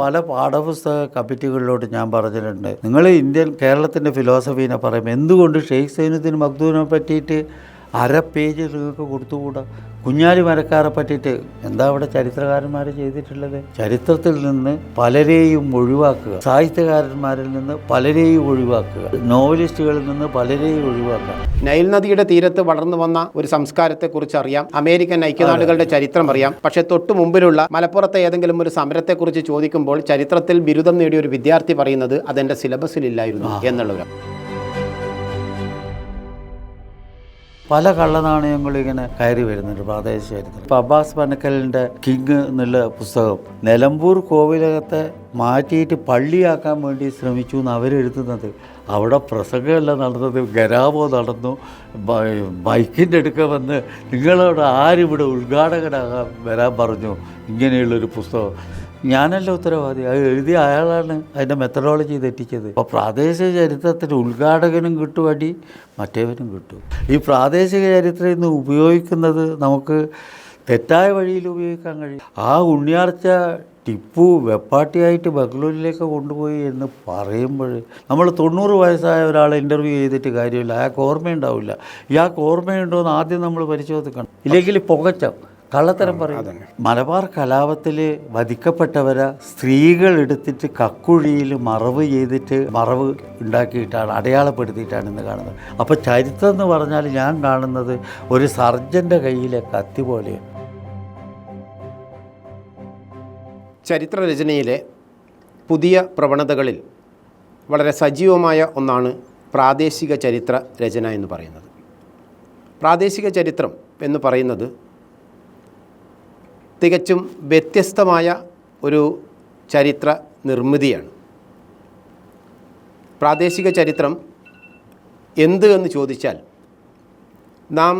പല പാഠപുസ്തക കമ്മിറ്റികളിലോട്ട് ഞാൻ പറഞ്ഞിട്ടുണ്ട്. നിങ്ങൾ ഇന്ത്യൻ കേരളത്തിന്റെ ഫിലോസഫീനെ പറയുമ്പോൾ എന്തുകൊണ്ട് ഷെയ്ഖ് സൈനുദ്ദീൻ മഖ്ദൂനെ പറ്റിയിട്ട് അര പേജ് നിങ്ങൾക്ക് കൊടുത്തുകൂടാ? കുഞ്ഞാലി മരക്കാരെ പറ്റിയിട്ട് എന്താ അവിടെ ചരിത്രകാരന്മാർ ചെയ്തിട്ടുള്ളത്? ചരിത്രത്തിൽ നിന്ന് പലരെയും ഒഴിവാക്കുക. സാഹിത്യകാരന്മാരിൽ നിന്ന് പലരെയും ഒഴിവാക്കുക. നോവലിസ്റ്റുകളിൽ നിന്ന് പലരെയും ഒഴിവാക്കുക. നൈൽ നദിയുടെ തീരത്ത് വളർന്നു വന്ന ഒരു സംസ്കാരത്തെക്കുറിച്ച് അറിയാം അമേരിക്കൻ ഐക്യനാടുകളുടെ ചരിത്രം അറിയാം. പക്ഷേ തൊട്ടു മുമ്പിലുള്ള മലപ്പുറത്തെ ഏതെങ്കിലും ഒരു സമരത്തെക്കുറിച്ച് ചോദിക്കുമ്പോൾ ചരിത്രത്തിൽ ബിരുദം നേടിയ ഒരു വിദ്യാർത്ഥി പറയുന്നത് അതെന്റെ സിലബസിലില്ലായിരുന്നു എന്നുള്ളവരാണ് പല കള്ളനാണയങ്ങളും ഇങ്ങനെ കയറി വരുന്നുണ്ട് പ്രാദേശിക ചരിത്രം ഇപ്പം അബ്ബാസ് പനക്കലിന്റെ കിങ് എന്നുള്ള പുസ്തകം നിലമ്പൂർ കോവിലകത്തെ മാറ്റിയിട്ട് പള്ളിയാക്കാൻ വേണ്ടി ശ്രമിച്ചു എന്ന് അവരെഴുതുന്നത്. അവിടെ പ്രസംഗമല്ല നടന്നത് ഗരാമോ നടന്നു ബൈക്കിന്റെ അടുക്ക വന്ന് നിങ്ങളോട് ആരിവിടെ ഉദ്ഘാടകനാകാൻ വരാൻ പറഞ്ഞു? ഇങ്ങനെയുള്ളൊരു പുസ്തകം. ഞാനല്ല ഉത്തരവാദി. അത് എഴുതിയ അയാളാണ് അതിന്റെ മെത്തഡോളജി തെറ്റിച്ചത്. അപ്പോൾ പ്രാദേശിക ചരിത്രത്തിന് ഉദ്ഘാടകനും കിട്ടും അടി മറ്റേവനും കിട്ടും. ഈ പ്രാദേശിക ചരിത്രം ഇന്ന് ഉപയോഗിക്കുന്നത് നമുക്ക് തെറ്റായ വഴിയിൽ ഉപയോഗിക്കാൻ കഴിയും. ആ ഉണ്ണിയാർച്ച ടിപ്പു വെപ്പാട്ടിയായിട്ട് ബംഗളൂരിലേക്ക് കൊണ്ടുപോയി എന്ന് പറയുമ്പോൾ നമ്മൾ തൊണ്ണൂറ് വയസ്സായ ഒരാളെ ഇന്റർവ്യൂ ചെയ്തിട്ട് കാര്യമില്ല. അയാൾക്ക് ഓർമ്മയുണ്ടാവില്ല. ഇയാൾക്ക് ഓർമ്മയുണ്ടോ എന്ന് ആദ്യം നമ്മൾ പരിശോധിക്കണം. ഇല്ലെങ്കിൽ പുകച്ച. കള്ളത്തരം പറയും. മലബാർ കലാപത്തിൽ വധിക്കപ്പെട്ടവരെ സ്ത്രീകൾ എടുത്തിട്ട് കക്കുഴിയിൽ മറവ് ചെയ്തിട്ട് മറവ് ഉണ്ടാക്കിയിട്ടാണ് അടയാളപ്പെടുത്തിയിട്ടാണ് ഇന്ന് കാണുന്നത്. അപ്പോൾ ചരിത്രം എന്ന് പറഞ്ഞാൽ ഞാൻ കാണുന്നത് ഒരു സർജന്റെ കയ്യിലെ കത്തി പോലെയാണ് ചരിത്രരചനയിലെ പുതിയ പ്രവണതകളിൽ വളരെ സജീവമായ ഒന്നാണ് പ്രാദേശിക ചരിത്ര രചന എന്ന് പറയുന്നത്. പ്രാദേശിക ചരിത്രം എന്ന് പറയുന്നത് തികച്ചും വ്യത്യസ്തമായ ഒരു ചരിത്ര നിർമ്മിതിയാണ്. പ്രാദേശിക ചരിത്രം എന്ത് എന്ന് ചോദിച്ചാൽ നാം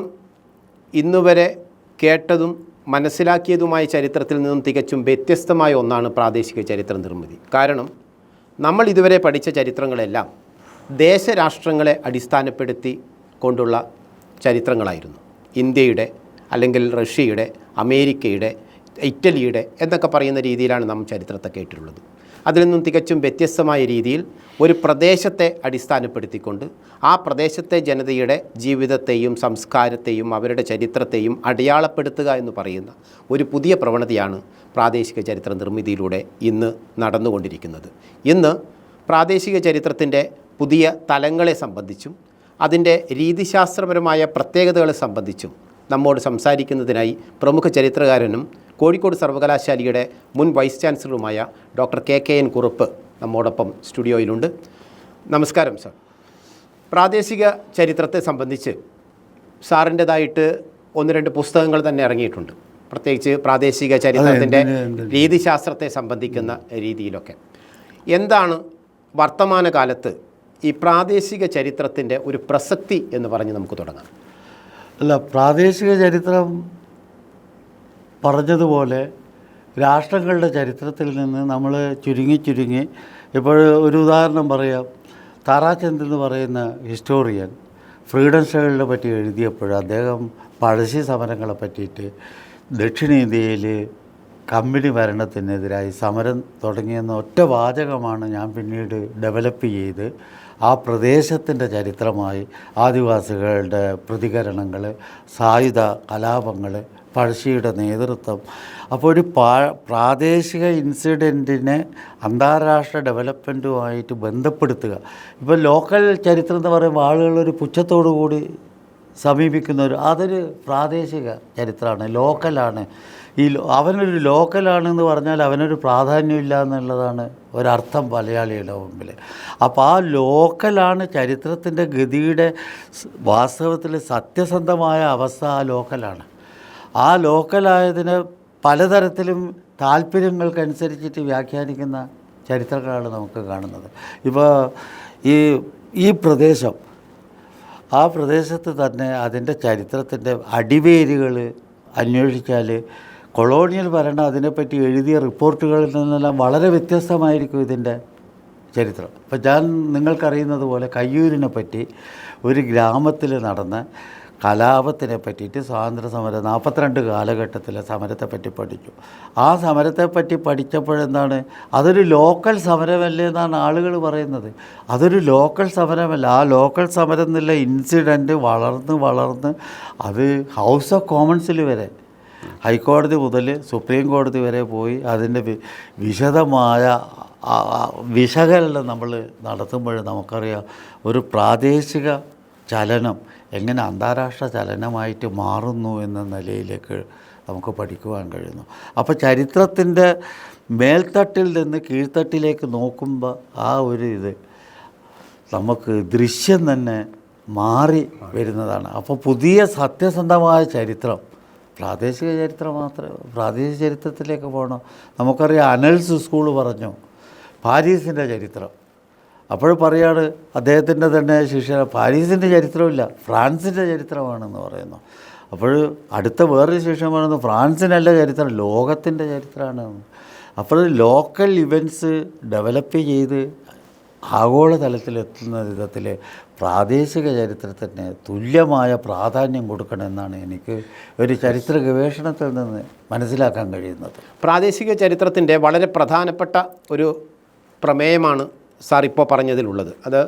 ഇന്നുവരെ കേട്ടതും മനസ്സിലാക്കിയതുമായ ചരിത്രത്തിൽ നിന്നും തികച്ചും വ്യത്യസ്തമായ ഒന്നാണ് പ്രാദേശിക ചരിത്ര നിർമ്മിതി. കാരണം നമ്മൾ ഇതുവരെ പഠിച്ച ചരിത്രങ്ങളെല്ലാം ദേശരാഷ്ട്രങ്ങളെ അടിസ്ഥാനപ്പെടുത്തി കൊണ്ടുള്ള ചരിത്രങ്ങളായിരുന്നു. ഇന്ത്യയുടെ അല്ലെങ്കിൽ റഷ്യയുടെ അമേരിക്കയുടെ ഇറ്റലിയുടെ എന്നൊക്കെ പറയുന്ന രീതിയിലാണ് നാം ചരിത്രത്തെ കേട്ടിട്ടുള്ളത്. അതിൽ നിന്നും തികച്ചും വ്യത്യസ്തമായ രീതിയിൽ ഒരു പ്രദേശത്തെ അടിസ്ഥാനപ്പെടുത്തിക്കൊണ്ട് ആ പ്രദേശത്തെ ജനതയുടെ ജീവിതത്തെയും സംസ്കാരത്തെയും അവരുടെ ചരിത്രത്തെയും അടയാളപ്പെടുത്തുക എന്ന് പറയുന്ന ഒരു പുതിയ പ്രവണതയാണ് പ്രാദേശിക ചരിത്ര നിർമ്മിതിയിലൂടെ ഇന്ന് നടന്നുകൊണ്ടിരിക്കുന്നത്. ഇന്ന് പ്രാദേശിക ചരിത്രത്തിന്റെ പുതിയ തലങ്ങളെ സംബന്ധിച്ചും അതിന്റെ രീതിശാസ്ത്രപരമായ പ്രത്യേകതകളെ സംബന്ധിച്ചും നമ്മോട് സംസാരിക്കുന്നതിനായി പ്രമുഖ ചരിത്രകാരനും കോഴിക്കോട് സർവകലാശാലയുടെ മുൻ vice ചാൻസലറുമായ doctor K K N Kurup നമ്മോടൊപ്പം സ്റ്റുഡിയോയിലുണ്ട്. നമസ്കാരം സാർ. പ്രാദേശിക ചരിത്രത്തെ സംബന്ധിച്ച് സാറിന്റെതായിട്ട് ഒന്ന് രണ്ട് പുസ്തകങ്ങൾ തന്നെ ഇറങ്ങിയിട്ടുണ്ട്. പ്രത്യേകിച്ച് പ്രാദേശിക ചരിത്രത്തിന്റെ രീതിശാസ്ത്രത്തെ സംബന്ധിക്കുന്ന രീതിയിലൊക്കെ. എന്താണ് വർത്തമാനകാലത്ത് ഈ പ്രാദേശിക ചരിത്രത്തിന്റെ ഒരു പ്രസക്തി എന്ന് പറഞ്ഞ് നമുക്ക് തുടങ്ങാം. അല്ല പ്രാദേശിക ചരിത്രം പറഞ്ഞതുപോലെ രാഷ്ട്രങ്ങളുടെ ചരിത്രത്തിൽ നിന്ന് നമ്മൾ ചുരുങ്ങി ചുരുങ്ങി ഇപ്പോൾ ഒരു ഉദാഹരണം പറയാം. താറാചന്ദ് എന്ന് പറയുന്ന ഹിസ്റ്റോറിയൻ ഫ്രീഡം സ്ട്രഗിളിനെ പറ്റി എഴുതിയപ്പോൾ അദ്ദേഹം പഴശ്ശി സമരങ്ങളെ പറ്റിയിട്ട് ദക്ഷിണേന്ത്യയിൽ കമ്പനി ഭരണത്തിനെതിരായി സമരം തുടങ്ങിയെന്ന ഒറ്റ വാചകമാണ് ഞാൻ പിന്നീട് ഡെവലപ്പ് ചെയ്ത് ആ പ്രദേശത്തിന്റെ ചരിത്രമായി ആദിവാസികളുടെ പ്രതികരണങ്ങൾ സായുധ കലാപങ്ങൾ പഴശ്ശിയുടെ നേതൃത്വം. അപ്പോൾ ഒരു പ്രാദേശിക ഇൻസിഡന്റിനെ അന്താരാഷ്ട്ര ഡെവലപ്മെന്റുമായിട്ട് ബന്ധപ്പെടുത്തുക. ഇപ്പോൾ ലോക്കൽ ചരിത്രം എന്ന് പറയുമ്പോൾ ആളുകൾ ഒരു പുച്ഛത്തോടു കൂടി സമീപിക്കുന്ന ഒരു അതൊരു പ്രാദേശിക ചരിത്രമാണ് ലോക്കലാണ്. ഈ അവനൊരു ലോക്കലാണെന്ന് പറഞ്ഞാൽ അവനൊരു പ്രാധാന്യമില്ല എന്നുള്ളതാണ് ഒരർത്ഥം മലയാളിയുടെ മുമ്പിൽ. അപ്പോൾ ആ ലോക്കലാണ് ചരിത്രത്തിന്റെ ഗതിയുടെ വാസ്തവത്തിൽ സത്യസന്ധമായ അവസ്ഥ ആ ലോക്കലാണ്. ആ ലോക്കലായതിന് പലതരത്തിലും താല്പര്യങ്ങൾക്കനുസരിച്ചിട്ട് വ്യാഖ്യാനിക്കുന്ന ചരിത്രങ്ങളാണ് നമുക്ക് കാണുന്നത്. ഇപ്പോൾ ഈ ഈ പ്രദേശം ആ പ്രദേശത്ത് തന്നെ അതിന്റെ ചരിത്രത്തിന്റെ അടിവേരുകൾ അന്വേഷിച്ചാൽ കൊളോണിയൽ ഭരണം അതിനെപ്പറ്റി എഴുതിയ റിപ്പോർട്ടുകളിൽ നിന്നെല്ലാം വളരെ വ്യത്യസ്തമായിരിക്കും ഇതിന്റെ ചരിത്രം. അപ്പം ഞാൻ നിങ്ങൾക്കറിയുന്നത് പോലെ കയ്യൂരിനെ പറ്റി ഒരു ഗ്രാമത്തിൽ നടന്ന കലാപത്തിനെ പറ്റിയിട്ട് സ്വാതന്ത്ര്യ സമര നാൽപ്പത്തിരണ്ട് കാലഘട്ടത്തിലെ സമരത്തെപ്പറ്റി പഠിച്ചു. ആ സമരത്തെപ്പറ്റി പഠിച്ചപ്പോഴെന്താണ്? അതൊരു ലോക്കൽ സമരമല്ലേ എന്നാണ് ആളുകൾ പറയുന്നത്. അതൊരു ലോക്കൽ സമരമല്ല. ആ ലോക്കൽ സമരം എന്നുള്ള ഇൻസിഡന്റ് വളർന്ന് വളർന്ന് അത് ഹൗസ് ഓഫ് കോമൺസിൽ വരെ. ഹൈക്കോടതി മുതൽ സുപ്രീം കോടതി വരെ പോയി അതിന്റെ വിശദമായ വിശകലനം നമ്മൾ നടത്തുമ്പോൾ നമുക്കറിയാം ഒരു പ്രാദേശിക ചലനം എങ്ങനെ അന്താരാഷ്ട്ര ചലനമായിട്ട് മാറുന്നു എന്ന നിലയിലേക്ക് നമുക്ക് പഠിക്കുവാൻ കഴിയുന്നു. അപ്പോൾ ചരിത്രത്തിന്റെ മേൽത്തട്ടിൽ നിന്ന് കീഴ്ത്തട്ടിലേക്ക് നോക്കുമ്പോൾ ആ ഒരു ഇത് നമുക്ക് ദൃശ്യം തന്നെ മാറി വരുന്നതാണ്. അപ്പോൾ പുതിയ സത്യസന്ധമായ ചരിത്രം പ്രാദേശിക ചരിത്രം മാത്രമേ പ്രാദേശിക ചരിത്രത്തിലേക്ക് പോകണം. നമുക്കറിയാം അനൽസ് സ്കൂൾ പറഞ്ഞു പാരീസിന്റെ ചരിത്രം. അപ്പോൾ പറയാണ് അദ്ദേഹത്തിന്റെ തന്നെ ശിഷ്യ പാരീസിന്റെ ചരിത്രമില്ല ഫ്രാൻസിന്റെ ചരിത്രമാണെന്ന് പറയുന്നു. അപ്പോൾ അടുത്ത വേറൊരു ശിഷ്യം പറയുന്നത് ഫ്രാൻസിനല്ല ചരിത്രം ലോകത്തിന്റെ ചരിത്രമാണ്. അപ്പോൾ ലോക്കൽ ഇവന്റ്സ് ഡെവലപ്പ് ചെയ്ത് ആഗോളതലത്തിലെത്തുന്ന വിധത്തിൽ പ്രാദേശിക ചരിത്രത്തിന് തുല്യമായ പ്രാധാന്യം കൊടുക്കണമെന്നാണ് എനിക്ക് ഒരു ചരിത്ര ഗവേഷണത്തിൽ നിന്ന് മനസ്സിലാക്കാൻ കഴിയുന്നത്. പ്രാദേശിക ചരിത്രത്തിന്റെ വളരെ പ്രധാനപ്പെട്ട ഒരു പ്രമേയമാണ് സാർ ഇപ്പോൾ പറഞ്ഞതിലുള്ളത്. അത്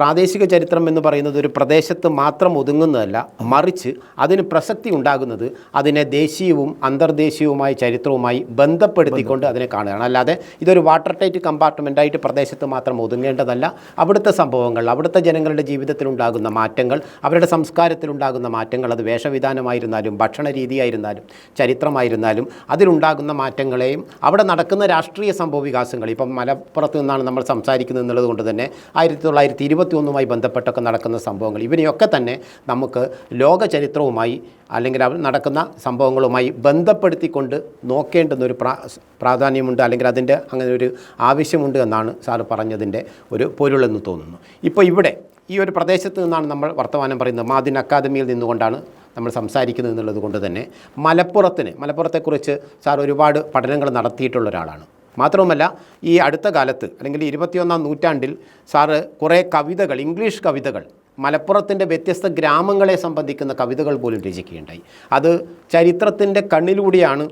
പ്രാദേശിക ചരിത്രം എന്ന് പറയുന്നത് ഒരു പ്രദേശത്ത് മാത്രം ഒതുങ്ങുന്നതല്ല മറിച്ച് അതിന് പ്രസക്തി ഉണ്ടാകുന്നത് അതിനെ ദേശീയവും അന്തർദേശീയവുമായ ചരിത്രവുമായി ബന്ധപ്പെടുത്തിക്കൊണ്ട് അതിനെ കാണുകയാണ്. അല്ലാതെ ഇതൊരു വാട്ടർ ടൈറ്റ് കമ്പാർട്ട്മെന്റായിട്ട് പ്രദേശത്ത് മാത്രം ഒതുങ്ങേണ്ടതല്ല. അവിടുത്തെ സംഭവങ്ങൾ അവിടുത്തെ ജനങ്ങളുടെ ജീവിതത്തിലുണ്ടാകുന്ന മാറ്റങ്ങൾ അവരുടെ സംസ്കാരത്തിലുണ്ടാകുന്ന മാറ്റങ്ങൾ അത് വേഷവിധാനമായിരുന്നാലും ഭക്ഷണ രീതിയായിരുന്നാലും ചരിത്രമായിരുന്നാലും അതിലുണ്ടാകുന്ന മാറ്റങ്ങളെയും അവിടെ നടക്കുന്ന രാഷ്ട്രീയ സംഭവ വികാസങ്ങൾ ഇപ്പം മലപ്പുറത്ത് നിന്നാണ് നമ്മൾ സംസാരിക്കുന്നത് എന്നുള്ളത് കൊണ്ട് തന്നെ ആയിരത്തി തൊള്ളായിരത്തി ഇരുപത്തി ഒന്നുമായി ബന്ധപ്പെട്ടൊക്കെ നടക്കുന്ന സംഭവങ്ങൾ. ഇവനെയൊക്കെ തന്നെ നമുക്ക് ലോക ചരിത്രവുമായി അല്ലെങ്കിൽ അവർ നടക്കുന്ന സംഭവങ്ങളുമായി ബന്ധപ്പെടുത്തിക്കൊണ്ട് നോക്കേണ്ടുന്നൊരു പ്രാ പ്രാധാന്യമുണ്ട് അല്ലെങ്കിൽ അതിന്റെ അങ്ങനെ ഒരു ആവശ്യമുണ്ട് എന്നാണ് സാറ് പറഞ്ഞതിന്റെ ഒരു പൊരുളെന്ന് തോന്നുന്നു. ഇപ്പോൾ ഇവിടെ ഈ ഒരു പ്രദേശത്ത് നിന്നാണ് നമ്മൾ വർത്തമാനം പറയുന്നത്. മാദിൻ അക്കാദമിയിൽ നിന്നുകൊണ്ടാണ് നമ്മൾ സംസാരിക്കുന്നത് എന്നുള്ളത് കൊണ്ട് തന്നെ മലപ്പുറത്തിന് മലപ്പുറത്തെക്കുറിച്ച് സാർ ഒരുപാട് പഠനങ്ങൾ നടത്തിയിട്ടുള്ള ഒരാളാണ്. മാത്രവുമല്ല ഈ അടുത്ത കാലത്ത് അല്ലെങ്കിൽ ഇരുപത്തിയൊന്നാം നൂറ്റാണ്ടിൽ സാറ് കുറേ കവിതകൾ ഇംഗ്ലീഷ് കവിതകൾ മലപ്പുറത്തിന്റെ വ്യത്യസ്ത ഗ്രാമങ്ങളെ സംബന്ധിക്കുന്ന കവിതകൾ പോലും രചിക്കുകയുണ്ടായി. അത് ചരിത്രത്തിന്റെ കണ്ണിലൂടെയാണ്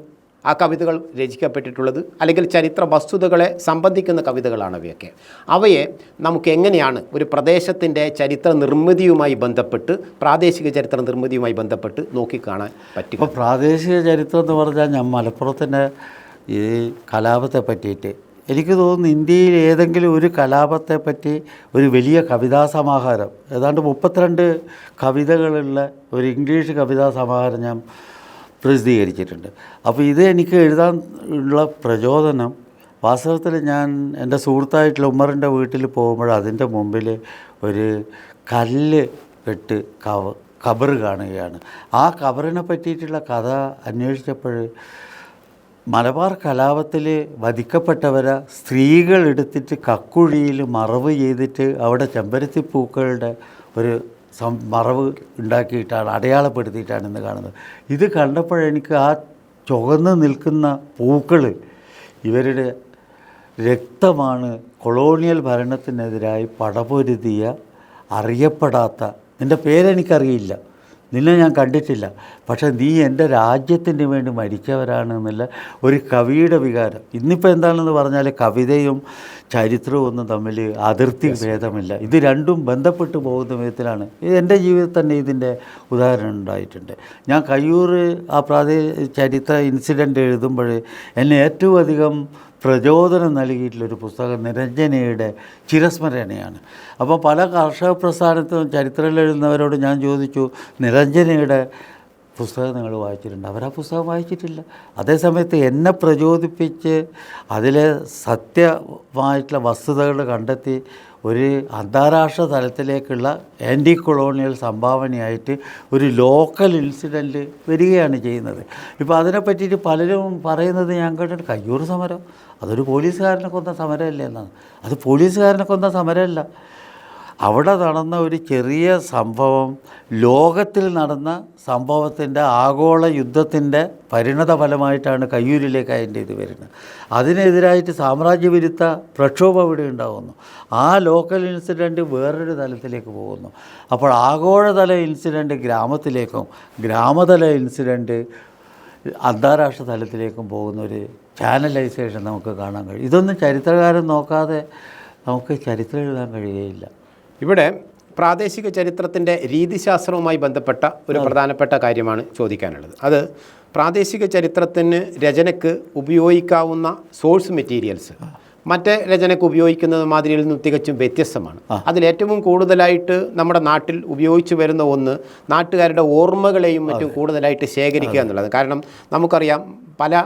ആ കവിതകൾ രചിക്കപ്പെട്ടിട്ടുള്ളത് അല്ലെങ്കിൽ ചരിത്ര വസ്തുതകളെ സംബന്ധിക്കുന്ന കവിതകളാണ് അവയൊക്കെ. അവയെ നമുക്ക് എങ്ങനെയാണ് ഒരു പ്രദേശത്തിന്റെ ചരിത്ര നിർമ്മിതിയുമായി ബന്ധപ്പെട്ട് പ്രാദേശിക ചരിത്ര നിർമ്മിതിയുമായി ബന്ധപ്പെട്ട് നോക്കിക്കാണാൻ പറ്റും ഇപ്പോൾ പ്രാദേശിക ചരിത്രം എന്ന് പറഞ്ഞാൽ ഞാൻ മലപ്പുറത്തിന്റെ ഈ കലാപത്തെ പറ്റിയിട്ട് എനിക്ക് തോന്നുന്നു ഇന്ത്യയിൽ ഏതെങ്കിലും ഒരു കലാപത്തെ പറ്റി ഒരു വലിയ കവിതാ സമാഹാരം ഏതാണ്ട് മുപ്പത്തിരണ്ട് കവിതകളുള്ള ഒരു ഇംഗ്ലീഷ് കവിതാ സമാഹാരം ഞാൻ പ്രസിദ്ധീകരിച്ചിട്ടുണ്ട്. അപ്പോൾ ഇത് എനിക്ക് എഴുതാൻ ഉള്ള പ്രചോദനം വാസ്തവത്തിൽ ഞാൻ എന്റെ സുഹൃത്തായിട്ടുള്ള ഉമ്മറിന്റെ വീട്ടിൽ പോകുമ്പോൾ അതിന്റെ മുമ്പിൽ ഒരു കല്ല് കെട്ട് കവ കബറ് കാണുകയാണ്. ആ കബറിനെ പറ്റിയിട്ടുള്ള കഥ അന്വേഷിച്ചപ്പോൾ മലബാർ കലാപത്തിൽ വധിക്കപ്പെട്ടവരെ സ്ത്രീകൾ എടുത്തിട്ട് കക്കുഴിയിൽ മറവ് ചെയ്തിട്ട് അവിടെ ചെമ്പരത്തി പൂക്കളുടെ ഒരു സം മറവ് ഉണ്ടാക്കിയിട്ടാണ് അടയാളപ്പെടുത്തിയിട്ടാണ് ഇന്ന് കാണുന്നത്. ഇത് കണ്ടപ്പോഴെനിക്ക് ആ ചുവന്ന് നിൽക്കുന്ന പൂക്കൾ ഇവരുടെ രക്തമാണ് കൊളോണിയൽ ഭരണത്തിനെതിരായി പടപൊരുതിയ അറിയപ്പെടാത്ത നിന്റെ പേരെനിക്കറിയില്ല. നിന്നെ ഞാൻ കണ്ടിട്ടില്ല. പക്ഷേ നീ എന്റെ രാജ്യത്തിന് വേണ്ടി മരിച്ചവരാണ് എന്നുള്ള ഒരു കവിയുടെ വികാരം. ഇന്നിപ്പോൾ എന്താണെന്ന് പറഞ്ഞാൽ കവിതയും ചരിത്രവും ഒന്നും തമ്മിൽ അതിർത്തി ഭേദമില്ല. ഇത് രണ്ടും ബന്ധപ്പെട്ട് പോകുന്ന വിധത്തിലാണ്. എന്റെ ജീവിതത്തിൽ തന്നെ ഇതിന്റെ ഉദാഹരണം ഉണ്ടായിട്ടുണ്ട്. ഞാൻ കയ്യൂർ ആ പ്രാദേശിക ചരിത്ര ഇൻസിഡന്റ് എഴുതുമ്പോൾ എന്നെ ഏറ്റവും അധികം പ്രചോദനം നൽകിയിട്ടുള്ളൊരു പുസ്തകം നിരഞ്ജനയുടെ ചിരസ്മരണയാണ്. അപ്പോൾ പല കർഷക പ്രസ്ഥാനത്തും ചരിത്രം എഴുതുന്നവരോട് ഞാൻ ചോദിച്ചു നിരഞ്ജനയുടെ പുസ്തകം നിങ്ങൾ വായിച്ചിട്ടുണ്ട്. അവർ ആ പുസ്തകം വായിച്ചിട്ടില്ല. അതേസമയത്ത് എന്നെ പ്രചോദിപ്പിച്ച് അതിലെ സത്യമായിട്ടുള്ള വസ്തുതകൾ കണ്ടെത്തി ഒരു അന്താരാഷ്ട്ര തലത്തിലേക്കുള്ള ആന്റി കൊളോണിയൽ സംഭാവനയായിട്ട് ഒരു ലോക്കൽ ഇൻസിഡന്റ് വരികയാണ് ചെയ്യുന്നത്. ഇപ്പോൾ അതിനെ പറ്റിയിട്ട് പലരും പറയുന്നത് ഞാൻ കേട്ടിട്ട് കയ്യൂർ സമരം. അതൊരു പോലീസുകാരനെ കൊന്ന സമരമല്ലേ എന്നാണ്. അത് പോലീസുകാരനെ കൊന്ന സമരമല്ല. അവിടെ നടന്ന ഒരു ചെറിയ സംഭവം ലോകത്തിൽ നടന്ന സംഭവത്തിന്റെ ആഗോള യുദ്ധത്തിന്റെ പരിണത ഫലമായിട്ടാണ് കയ്യൂരിലേക്ക് അതിന്റെ ഇത് വരുന്നത്. അതിനെതിരായിട്ട് സാമ്രാജ്യവിരുദ്ധ പ്രക്ഷോഭം ഇവിടെ ഉണ്ടാകുന്നു ആ ലോക്കൽ ഇൻസിഡന്റ് വേറൊരു തലത്തിലേക്ക് പോകുന്നു. അപ്പോൾ ആഗോളതല ഇൻസിഡന്റ് ഗ്രാമത്തിലേക്കും ഗ്രാമതല ഇൻസിഡന്റ് അന്താരാഷ്ട്ര തലത്തിലേക്കും പോകുന്ന ഒരു ചാനലൈസേഷൻ നമുക്ക് കാണാൻ കഴിയും. ഇതൊന്നും ചരിത്രകാരൻ നോക്കാതെ നമുക്ക് ചരിത്രം എഴുതാൻ കഴിയുകയില്ല. ഇവിടെ പ്രാദേശിക ചരിത്രത്തിന്റെ രീതിശാസ്ത്രവുമായി ബന്ധപ്പെട്ട ഒരു പ്രധാനപ്പെട്ട കാര്യമാണ് ചോദിക്കാനുള്ളത്. അത് പ്രാദേശിക ചരിത്രത്തിന് രചനയ്ക്ക് ഉപയോഗിക്കാവുന്ന സോഴ്സ് മെറ്റീരിയൽസ് മറ്റേ രചനയ്ക്ക് ഉപയോഗിക്കുന്നത് മാതിരിയിൽ നിന്നും തികച്ചും വ്യത്യസ്തമാണ്. അതിലേറ്റവും കൂടുതലായിട്ട് നമ്മുടെ നാട്ടിൽ ഉപയോഗിച്ചു വരുന്ന ഒന്ന് നാട്ടുകാരുടെ ഓർമ്മകളെയും മറ്റും കൂടുതലായിട്ട് ശേഖരിക്കുക എന്നുള്ളത് കാരണം നമുക്കറിയാം പല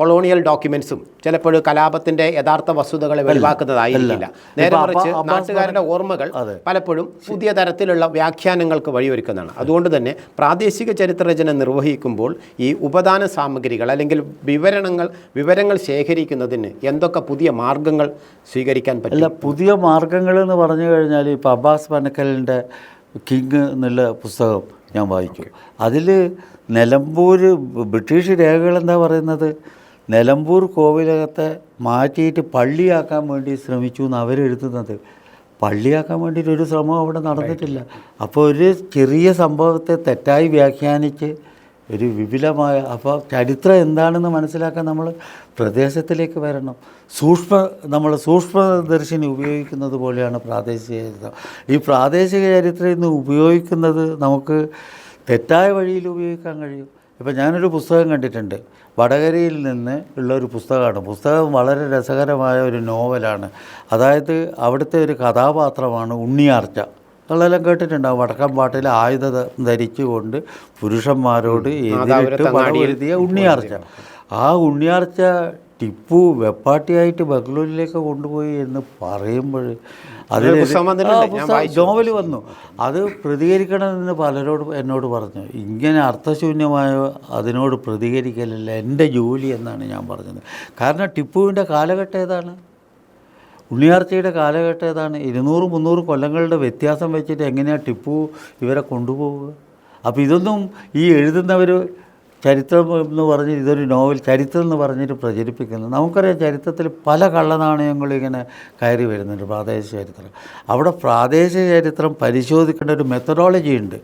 കൊളോണിയൽ ഡോക്യുമെന്റ്സും ചിലപ്പോൾ കലാപത്തിന്റെ യഥാർത്ഥ വസ്തുതകളെ വെളിവാക്കുന്നതായിരിക്കില്ല. നേരെ മറിച്ച് നാട്ടുകാരുടെ ഓർമ്മകൾ പലപ്പോഴും പുതിയ തരത്തിലുള്ള വ്യാഖ്യാനങ്ങൾക്ക് വഴിയൊരുക്കുന്നതാണ്. അതുകൊണ്ട് തന്നെ പ്രാദേശിക ചരിത്രരചന നിർവഹിക്കുമ്പോൾ ഈ ഉപദാന സാമഗ്രികൾ അല്ലെങ്കിൽ വിവരണങ്ങൾ വിവരങ്ങൾ ശേഖരിക്കുന്നതിന് എന്തൊക്കെ പുതിയ മാർഗങ്ങൾ സ്വീകരിക്കാൻ പറ്റില്ല പുതിയ മാർഗങ്ങൾ എന്ന് പറഞ്ഞു കഴിഞ്ഞാൽ ഇപ്പോൾ അബ്ബാസ് പനക്കലിന്റെ കിങ് എന്നുള്ള പുസ്തകം ഞാൻ വായിക്കും. അതിൽ നിലമ്പൂർ ബ്രിട്ടീഷ് രേഖകൾ എന്താ പറയുന്നത്? നിലമ്പൂർ കോവിലകത്തെ മാറ്റിയിട്ട് പള്ളിയാക്കാൻ വേണ്ടി ശ്രമിച്ചു എന്ന് അവരെഴുതുന്നത് പള്ളിയാക്കാൻ വേണ്ടിയിട്ട് ഒരു ശ്രമം അവിടെ നടന്നിട്ടില്ല. അപ്പോൾ ഒരു ചെറിയ സംഭവത്തെ തെറ്റായി വ്യാഖ്യാനിച്ച് ഒരു വിപുലമായ അപ്പോൾ ചരിത്രം എന്താണെന്ന് മനസ്സിലാക്കാൻ നമ്മൾ പ്രദേശത്തിലേക്ക് വരണം. സൂക്ഷ്മ നമ്മൾ സൂക്ഷ്മദർശിനി ഉപയോഗിക്കുന്നത് പോലെയാണ് പ്രാദേശിക ചരിത്രം. ഈ പ്രാദേശിക ചരിത്രം ഇന്ന് ഉപയോഗിക്കുന്നത് നമുക്ക് തെറ്റായ വഴിയിൽ ഉപയോഗിക്കാൻ കഴിയും. ഇപ്പം ഞാനൊരു പുസ്തകം കണ്ടിട്ടുണ്ട്. വടകരയിൽ നിന്ന് ഉള്ള ഒരു പുസ്തകമാണ്. പുസ്തകം വളരെ രസകരമായ ഒരു നോവലാണ്. അതായത് അവിടുത്തെ ഒരു കഥാപാത്രമാണ് ഉണ്ണിയാർച്ച. നിങ്ങളെല്ലാം കേട്ടിട്ടുണ്ടാവും. വടക്കം പാട്ടിൽ ആയുധ ധരിച്ചുകൊണ്ട് പുരുഷന്മാരോട് എതിരിട്ട് പണിയെഴുതിയ ഉണ്ണിയാർച്ച. ആ ഉണ്ണിയാർച്ച ടിപ്പു വെപ്പാട്ടിയായിട്ട് ബംഗളൂരിലേക്ക് കൊണ്ടുപോയി എന്ന് പറയുമ്പോൾ അതിൽ നോവൽ വന്നു. അത് പ്രതികരിക്കണമെന്ന് പലരോട് എന്നോട് പറഞ്ഞു. ഇങ്ങനെ അർത്ഥശൂന്യമായ അതിനോട് പ്രതികരിക്കലല്ല. എന്റെ ജോലി എന്നാണ് ഞാൻ പറഞ്ഞത്. കാരണം ടിപ്പുവിന്റെ കാലഘട്ടം ഏതാണ്? ഉണ്ണിയാർച്ചയുടെ കാലഘട്ടം ഏതാണ്? ഇരുന്നൂറ് മുന്നൂറ് കൊല്ലങ്ങളുടെ വ്യത്യാസം വെച്ചിട്ട് എങ്ങനെയാണ് ടിപ്പു ഇവരെ കൊണ്ടുപോവുക? അപ്പോൾ ഇതൊന്നും ഈ എഴുതുന്നവർ ചരിത്രം എന്ന് പറഞ്ഞ് ഇതൊരു നോവൽ ചരിത്രം എന്ന് പറഞ്ഞിട്ട് പ്രചരിപ്പിക്കുന്നു. നമുക്കറിയാം ചരിത്രത്തിൽ പല കള്ളനാണയങ്ങളും ഇങ്ങനെ കയറി വരുന്നുണ്ട് പ്രാദേശിക ചരിത്രം. അവിടെ പ്രാദേശിക ചരിത്രം പരിശോധിക്കേണ്ട ഒരു മെത്തഡോളജി ഉണ്ട്.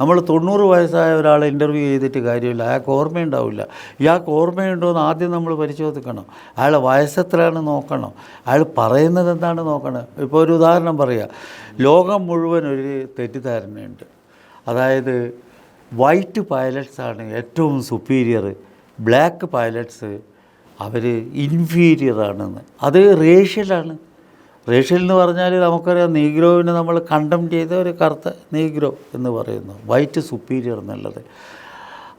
നമ്മൾ തൊണ്ണൂറ് വയസ്സായ ഒരാളെ ഇന്റർവ്യൂ ചെയ്തിട്ട് കാര്യമില്ല. അയാൾക്ക് ഓർമ്മയുണ്ടാവില്ല. ഇയാൾക്ക് ഓർമ്മയുണ്ടോ എന്ന് ആദ്യം നമ്മൾ പരിശോധിക്കണം. അയാളെ വയസ്സെത്രയാണ് നോക്കണം. അയാൾ പറയുന്നത് എന്താണ് നോക്കണം. ഇപ്പോൾ ഒരു ഉദാഹരണം പറയുക ലോകം മുഴുവൻ ഒരു തെറ്റിദ്ധാരണയുണ്ട്. അതായത് വൈറ്റ് പൈലറ്റ്സാണ് ഏറ്റവും സുപ്പീരിയർ ബ്ലാക്ക് പൈലറ്റ്സ് അവർ ഇൻഫീരിയർ ആണെന്ന്. അത് റേഷ്യലാണ് റേഷ്യൽ എന്ന് പറഞ്ഞാൽ നമുക്കറിയാം നീഗ്രോവിനെ നമ്മൾ കണ്ടം ചെയ്ത ഒരു കറുത്ത നീഗ്രോ എന്ന് പറയുന്നു. വൈറ്റ് സുപ്പീരിയർ എന്നുള്ളത്.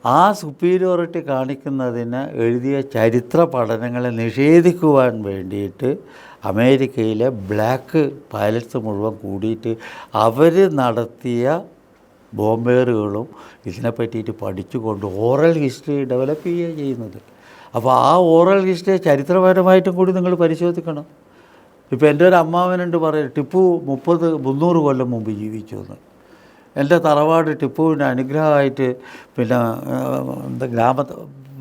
ആ സുപ്പീരിയോറിറ്റി കാണിക്കുന്നതിന് എഴുതിയ ചരിത്ര പഠനങ്ങളെ നിഷേധിക്കുവാൻ വേണ്ടിയിട്ട് അമേരിക്കയിലെ ബ്ലാക്ക് പൈലറ്റ്സ് മുഴുവൻ കൂടിയിട്ട് അവർ നടത്തിയ ബോംബേറുകളും ഇതിനെ പറ്റിയിട്ട് പഠിച്ചുകൊണ്ട് ഓറൽ ഹിസ്റ്ററി ഡെവലപ്പ് ചെയ്യുകയാണ് ചെയ്യുന്നത്. അപ്പോൾ ആ ഓറൽ ഹിസ്റ്ററി ചരിത്രപരമായിട്ടും കൂടി നിങ്ങൾ പരിശോധിക്കണം. ഇപ്പോൾ എന്റെ ഒരു അമ്മാവനുണ്ട് പറയും ടിപ്പു മുപ്പത് മുന്നൂറ് കൊല്ലം മുമ്പ് ജീവിച്ചു എന്ന്. എന്റെ തറവാട് ടിപ്പുവിന്റെ അനുഗ്രഹമായിട്ട് പിന്നെ എന്താ ഗ്രാമ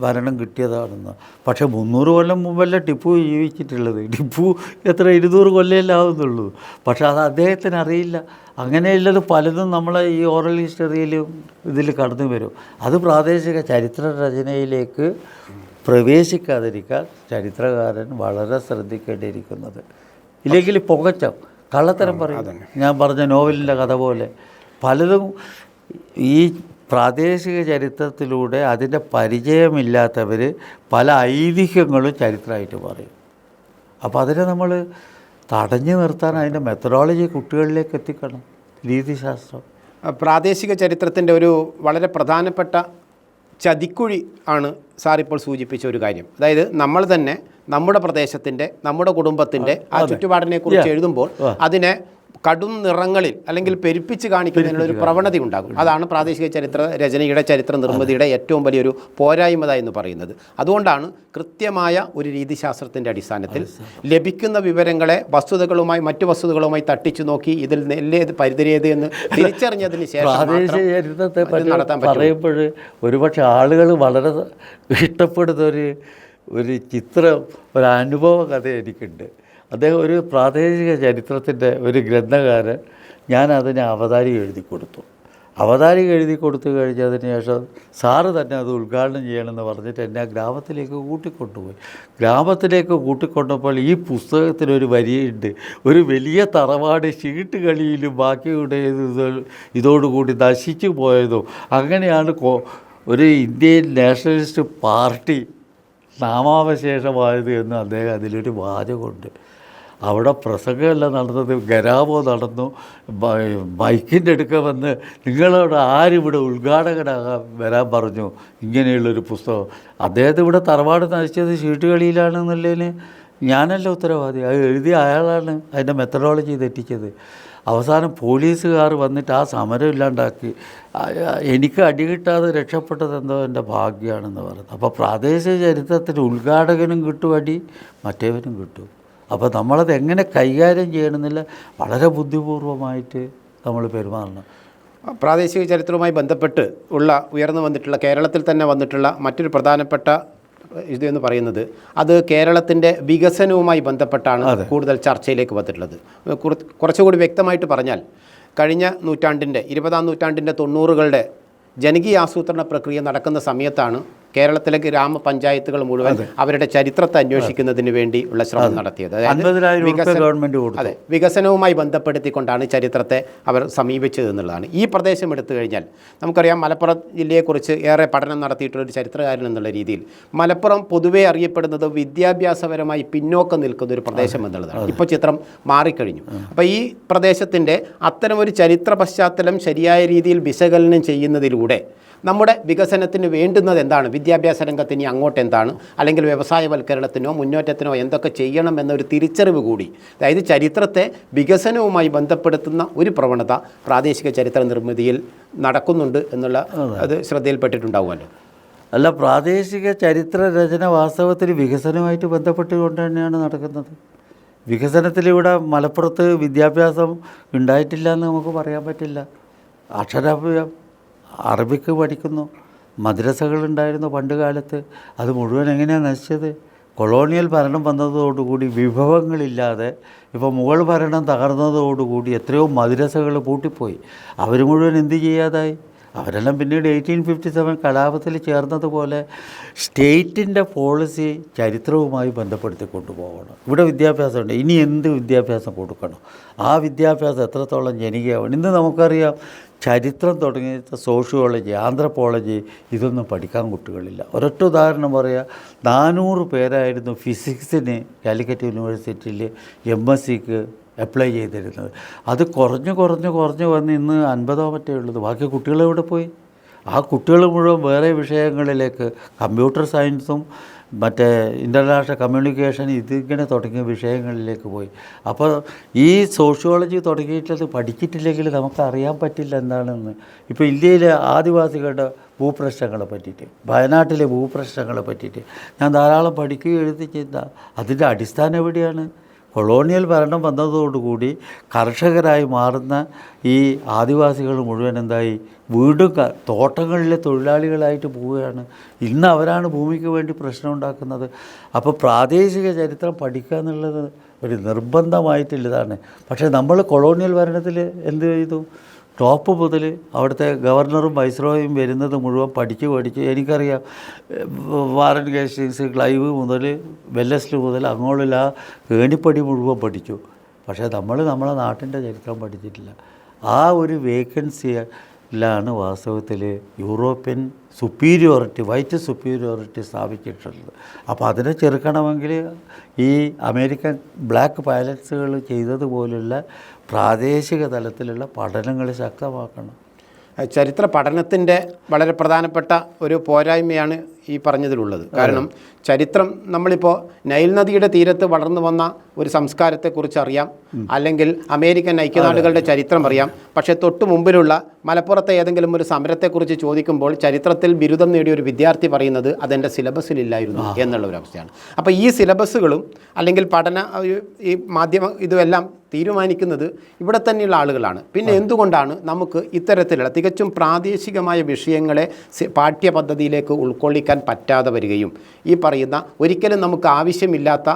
ഭരണം കിട്ടിയതാണെന്ന്. പക്ഷേ മുന്നൂറ് കൊല്ലം മുമ്പല്ല ടിപ്പു ജീവിച്ചിട്ടുള്ളത്. ടിപ്പു എത്ര ഇരുന്നൂറ് കൊല്ലമല്ലേ ആവുന്നുള്ളൂ. പക്ഷേ അത് അദ്ദേഹത്തിന് അറിയില്ല. അങ്ങനെയുള്ളത് പലതും നമ്മളെ ഈ ഓറൽ ഹിസ്റ്ററിയിലും ഇതിൽ കടന്നു വരും. അത് പ്രാദേശിക ചരിത്ര രചനയിലേക്ക് പ്രവേശിക്കാതിരിക്കാൻ ചരിത്രകാരൻ വളരെ ശ്രദ്ധിക്കേണ്ടിയിരിക്കുന്നത്. ഇല്ലെങ്കിൽ പുകച്ചം കള്ളത്തരം പറയും. ഞാൻ പറഞ്ഞ നോവലിന്റെ കഥ പോലെ. പലതും ഈ പ്രാദേശിക ചരിത്രത്തിലൂടെ അതിന്റെ പരിചയമില്ലാത്തവർ പല ഐതിഹ്യങ്ങളും ചരിത്രമായിട്ട് പറയും. അപ്പോൾ അതിനെ നമ്മൾ തടഞ്ഞു നിർത്താൻ അതിന്റെ മെത്തഡോളജി കുട്ടികളിലേക്ക് എത്തിക്കണം. രീതിശാസ്ത്രം. പ്രാദേശിക ചരിത്രത്തിന്റെ ഒരു വളരെ പ്രധാനപ്പെട്ട ചതിക്കുഴി ആണ് സാർ ഇപ്പോൾ സൂചിപ്പിച്ച ഒരു കാര്യം. അതായത് നമ്മൾ തന്നെ നമ്മുടെ പ്രദേശത്തിന്റെ നമ്മുടെ കുടുംബത്തിന്റെ ആ ചുറ്റുപാടിനെ കുറിച്ച് എഴുതുമ്പോൾ അതിനെ കടും നിറങ്ങളിൽ അല്ലെങ്കിൽ പെരുപ്പിച്ച് കാണിക്കുന്നതിനുള്ള ഒരു പ്രവണത ഉണ്ടാകും. അതാണ് പ്രാദേശിക ചരിത്ര രചനയുടെ ചരിത്ര നിർമ്മിതിയുടെ ഏറ്റവും വലിയൊരു പോരായ്മത എന്ന് പറയുന്നത്. അതുകൊണ്ടാണ് കൃത്യമായ ഒരു രീതിശാസ്ത്രത്തിന്റെ അടിസ്ഥാനത്തിൽ ലഭിക്കുന്ന വിവരങ്ങളെ വസ്തുതകളുമായി മറ്റു വസ്തുതകളുമായി തട്ടിച്ചു നോക്കി ഇതിൽ നെല്ലേത് പരിതരേത് എന്ന് തിരിച്ചറിഞ്ഞതിന് ശേഷം നടത്താൻ പറ്റും പറയുമ്പോൾ ഒരുപക്ഷെ ആളുകൾ വളരെ ഇഷ്ടപ്പെടുന്ന ഒരു ഒരു ചിത്രം ഒരു അനുഭവ കഥ എനിക്കുണ്ട്. അദ്ദേഹം ഒരു പ്രാദേശിക ചരിത്രത്തിന്റെ ഒരു ഗ്രന്ഥകാരൻ. ഞാൻ അതിന് അവതാരിക എഴുതി കൊടുത്തു. അവതാരിക എഴുതി കൊടുത്തു കഴിഞ്ഞതിന് ശേഷം സാറ് തന്നെ അത് ഉദ്ഘാടനം ചെയ്യണമെന്ന് പറഞ്ഞിട്ട് എന്നെ ഗ്രാമത്തിലേക്ക് കൂട്ടിക്കൊണ്ടുപോയി. ഗ്രാമത്തിലേക്ക് കൂട്ടിക്കൊണ്ടപ്പോൾ ഈ പുസ്തകത്തിനൊരു വരിയുണ്ട്. ഒരു വലിയ തറവാട് ഷീട്ട് കളിയിലും ബാക്കിയുടെ ഇതോടുകൂടി നശിച്ചു പോയതും അങ്ങനെയാണ് ഒരു ഇന്ത്യൻ നാഷണലിസ്റ്റ് പാർട്ടി നാമാവശേഷമായത് എന്ന് അദ്ദേഹം അതിലൊരു വാചകമുണ്ട്. അവിടെ പ്രസംഗമല്ല നടന്നത് ഗരാവോ നടന്നു ബൈക്കിന്റെ അടുക്ക വന്ന് നിങ്ങളവിടെ ആരിവിടെ ഉദ്ഘാടകനാകാൻ വരാൻ പറഞ്ഞു? ഇങ്ങനെയുള്ളൊരു പുസ്തകം. അദ്ദേഹത്തെ ഇവിടെ തറവാട് നശിച്ചത് ചീട്ടുകളിയിലാണെന്നുള്ളതിന് ഞാനല്ല ഉത്തരവാദി. അത് എഴുതിയ അയാളാണ് അതിന്റെ മെത്തഡോളജി തെറ്റിച്ചത്. അവസാനം പോലീസുകാർ വന്നിട്ട് ആ സമരം ഇല്ലാണ്ടാക്കി. എനിക്ക് അടി കിട്ടാതെ രക്ഷപ്പെട്ടത് എന്തോ എന്റെ ഭാഗ്യമാണെന്ന് പറയുന്നത് അപ്പോൾ പ്രാദേശിക ചരിത്രത്തിന് ഉദ്ഘാടകനും കിട്ടും അടി മറ്റേവനും കിട്ടും. അപ്പോൾ നമ്മളത് എങ്ങനെ കൈകാര്യം ചെയ്യണമെന്നില്ല വളരെ ബുദ്ധിപൂർവമായിട്ട് നമ്മൾ പെരുമാറണം. പ്രാദേശിക ചരിത്രവുമായി ബന്ധപ്പെട്ട് ഉള്ള ഉയർന്നു വന്നിട്ടുള്ള കേരളത്തിൽ തന്നെ വന്നിട്ടുള്ള മറ്റൊരു പ്രധാനപ്പെട്ട ഇത് എന്ന് പറയുന്നത് അത് കേരളത്തിന്റെ വികസനവുമായി ബന്ധപ്പെട്ടാണ് കൂടുതൽ ചർച്ചയിലേക്ക് വന്നിട്ടുള്ളത്. കുറച്ചുകൂടി വ്യക്തമായിട്ട് പറഞ്ഞാൽ കഴിഞ്ഞ നൂറ്റാണ്ടിന്റെ ഇരുപതാം നൂറ്റാണ്ടിന്റെ തൊണ്ണൂറുകളുടെ ജനകീയ ആസൂത്രണ പ്രക്രിയ നടക്കുന്ന സമയത്താണ് കേരളത്തിലെ ഗ്രാമപഞ്ചായത്തുകൾ മുഴുവൻ അവരുടെ ചരിത്രത്തെ അന്വേഷിക്കുന്നതിന് വേണ്ടി ഉള്ള ശ്രമം നടത്തിയത്. അതെ. വികസനവുമായി ബന്ധപ്പെടുത്തിക്കൊണ്ടാണ് ചരിത്രത്തെ അവർ സമീപിച്ചത് എന്നുള്ളതാണ്. ഈ പ്രദേശം എടുത്തു കഴിഞ്ഞാൽ നമുക്കറിയാം മലപ്പുറം ജില്ലയെക്കുറിച്ച് ഏറെ പഠനം നടത്തിയിട്ടുള്ള ഒരു ചരിത്രകാരൻ എന്നുള്ള രീതിയിൽ മലപ്പുറം പൊതുവെ അറിയപ്പെടുന്നത് വിദ്യാഭ്യാസപരമായി പിന്നോക്കം നിൽക്കുന്ന ഒരു പ്രദേശം എന്നുള്ളതാണ്. ഇപ്പോൾ ചിത്രം മാറിക്കഴിഞ്ഞു. അപ്പോൾ ഈ പ്രദേശത്തിന്റെ അത്തരമൊരു ചരിത്ര പശ്ചാത്തലം ശരിയായ രീതിയിൽ വിശകലനം ചെയ്യുന്നതിലൂടെ നമ്മുടെ വികസനത്തിന് വേണ്ടുന്നത് എന്താണ്? വിദ്യാഭ്യാസ രംഗത്തിന് ഇനി അങ്ങോട്ട് എന്താണ് അല്ലെങ്കിൽ വ്യവസായവൽക്കരണത്തിനോ മുന്നേറ്റത്തിനോ എന്തൊക്കെ ചെയ്യണം എന്നൊരു തിരിച്ചറിവ് കൂടി. അതായത് ചരിത്രത്തെ വികസനവുമായി ബന്ധപ്പെടുത്തുന്ന ഒരു പ്രവണത പ്രാദേശിക ചരിത്ര നിർമ്മിതിയിൽ നടക്കുന്നുണ്ട് എന്നുള്ള അത്. ശ്രദ്ധയിൽപ്പെട്ടിട്ടുണ്ടാവുമല്ലോ. അല്ല പ്രാദേശിക ചരിത്ര രചന വാസ്തവത്തിൽ വികസനവുമായിട്ട് ബന്ധപ്പെട്ടുകൊണ്ട് തന്നെയാണ് നടക്കുന്നത്. വികസനത്തിലിവിടെ മലപ്പുറത്ത് വിദ്യാഭ്യാസം ഉണ്ടായിട്ടില്ല എന്ന് നമുക്ക് പറയാൻ പറ്റില്ല. അക്ഷരാഭ്യം അറബിക്ക് പഠിക്കുന്നു. മദ്രസകളുണ്ടായിരുന്നു പണ്ട് കാലത്ത്. അത് മുഴുവൻ എങ്ങനെയാണ് നശിച്ചത്? കൊളോണിയൽ ഭരണം വന്നതോടുകൂടി വിഭവങ്ങളില്ലാതെ ഇപ്പോൾ മുഗൾ ഭരണം തകർന്നതോടുകൂടി എത്രയോ മദ്രസകൾ പൂട്ടിപ്പോയി. അവർ മുഴുവൻ എന്ത് ചെയ്യാതായി? അവരെല്ലാം പിന്നീട് എയ്റ്റീൻ ഫിഫ്റ്റി സെവൻ കലാപത്തിൽ ചേർന്നതുപോലെ സ്റ്റേറ്റിന്റെ പോളിസി ചരിത്രവുമായി ബന്ധപ്പെടുത്തി കൊണ്ടുപോകണം ഇവിടെ വിദ്യാഭ്യാസമുണ്ട്. ഇനി എന്ത് വിദ്യാഭ്യാസം കൊടുക്കണം? ആ വിദ്യാഭ്യാസം എത്രത്തോളം ജനികയാവണം ഇന്ന് നമുക്കറിയാം ചരിത്രം തുടങ്ങിയ സോഷ്യോളജി ആന്ത്രപ്പോളജി ഇതൊന്നും പഠിക്കാൻ കുട്ടികളില്ല. ഒരൊറ്റ ഉദാഹരണം പറയുക നാനൂറ് പേരായിരുന്നു ഫിസിക്സിന് കാലിക്കറ്റ് യൂണിവേഴ്സിറ്റിയിൽ എം എസ് സിക്ക് അപ്ലൈ ചെയ്തിരുന്നത്. അത് കുറഞ്ഞ് കുറഞ്ഞ് കുറഞ്ഞ് വന്ന് ഇന്ന് അൻപതോ മറ്റേ ഉള്ളത്. ബാക്കി കുട്ടികളെവിടെ പോയി? ആ കുട്ടികൾ മുഴുവൻ വേറെ വിഷയങ്ങളിലേക്ക് കമ്പ്യൂട്ടർ സയൻസും മറ്റേ ഇന്റർനാഷണൽ കമ്മ്യൂണിക്കേഷൻ ഇതിങ്ങനെ തുടങ്ങിയ വിഷയങ്ങളിലേക്ക് പോയി. അപ്പോൾ ഈ സോഷ്യോളജി തുടങ്ങിയിട്ടത് പഠിച്ചിട്ടില്ലെങ്കിൽ നമുക്ക് അറിയാൻ പറ്റില്ല എന്താണെന്ന്. ഇപ്പോൾ ഇന്ത്യയിലെ ആദിവാസികളുടെ ഭൂപ്രശ്നങ്ങളെ പറ്റിയിട്ട് വയനാട്ടിലെ ഭൂപ്രശ്നങ്ങളെ പറ്റിയിട്ട് ഞാൻ ധാരാളം പഠിക്കുകയും എഴുതി ചെയ്ത. അതിന്റെ അടിസ്ഥാനം എവിടെയാണ്? കൊളോണിയൽ ഭരണം വന്നതോടുകൂടി കർഷകരായി മാറുന്ന ഈ ആദിവാസികൾ മുഴുവൻ എന്തായി? വീണ്ടും തോട്ടങ്ങളിലെ തൊഴിലാളികളായിട്ട് പോവുകയാണ്. ഇന്ന് അവരാണ് ഭൂമിക്ക് വേണ്ടി പ്രശ്നം ഉണ്ടാക്കുന്നത് അപ്പോൾ പ്രാദേശിക ചരിത്രം പഠിക്കുക എന്നുള്ളത് ഒരു നിർബന്ധമായിട്ടുള്ളതാണ് പക്ഷേ നമ്മൾ കൊളോണിയൽ ഭരണത്തിൽ എന്ത് ചെയ്തു? ടോപ്പ് മുതൽ അവിടുത്തെ ഗവർണറും വൈസ്രോയും വരുന്നത് മുഴുവൻ പഠിച്ച് പഠിച്ച് എനിക്കറിയാം വാറൻ കേസ്റ്റീസ് ക്ലൈവ് മുതൽ വെല്ലസ്ലി മുതൽ അങ്ങോട്ടുള്ള ആ ഏണിപ്പടി മുഴുവൻ പഠിച്ചു. പക്ഷേ നമ്മൾ നമ്മളെ നാട്ടിന്റെ ചരിത്രം പഠിച്ചിട്ടില്ല. ആ ഒരു വേക്കൻസിയിലാണ് വാസ്തവത്തിൽ യൂറോപ്യൻ സുപ്പീരിയോറിറ്റി വൈറ്റ് സുപ്പീരിയോറിറ്റി സ്ഥാപിച്ചിട്ടുള്ളത്. അപ്പോൾ അതിനെ ചെറുക്കണമെങ്കിൽ ഈ അമേരിക്കൻ ബ്ലാക്ക് പൈലറ്റ്സുകൾ ചെയ്തതുപോലുള്ള പ്രാദേശിക തലത്തിലുള്ള പഠനങ്ങൾ ശക്തമാക്കണം. ചരിത്ര പഠനത്തിന്റെ വളരെ പ്രധാനപ്പെട്ട ഒരു പോരായ്മയാണ് ഈ പറഞ്ഞതിലുള്ളത്. കാരണം ചരിത്രം നമ്മളിപ്പോൾ നൈൽ നദിയുടെ തീരത്ത് വളർന്നു വന്ന ഒരു സംസ്കാരത്തെക്കുറിച്ച് അറിയാം. അല്ലെങ്കിൽ അമേരിക്കൻ ഐക്യനാടുകളുടെ ചരിത്രം അറിയാം. പക്ഷേ തൊട്ട് മുമ്പിലുള്ള മലപ്പുറത്തെ ഏതെങ്കിലും ഒരു സമരത്തെക്കുറിച്ച് ചോദിക്കുമ്പോൾ ചരിത്രത്തിൽ ബിരുദം നേടിയ ഒരു വിദ്യാർത്ഥി പറയുന്നത് അതെന്റെ സിലബസിലില്ലായിരുന്നു എന്നുള്ള ഒരു അവസ്ഥയാണ് അപ്പോൾ ഈ സിലബസുകളും അല്ലെങ്കിൽ പഠന ഈ- മാധ്യമ ഇതുമെല്ലാം തീരുമാനിക്കുന്നത് ഇവിടെ തന്നെയുള്ള ആളുകളാണ്. പിന്നെ എന്തുകൊണ്ടാണ് നമുക്ക് ഇത്തരത്തിലുള്ള തികച്ചും പ്രാദേശികമായ വിഷയങ്ങളെ പാഠ്യപദ്ധതിയിലേക്ക് ഉൾക്കൊള്ളിക്കാൻ പറ്റാതെ വരികയും ഈ പറയുന്ന ഒരിക്കലും നമുക്ക് ആവശ്യമില്ലാത്ത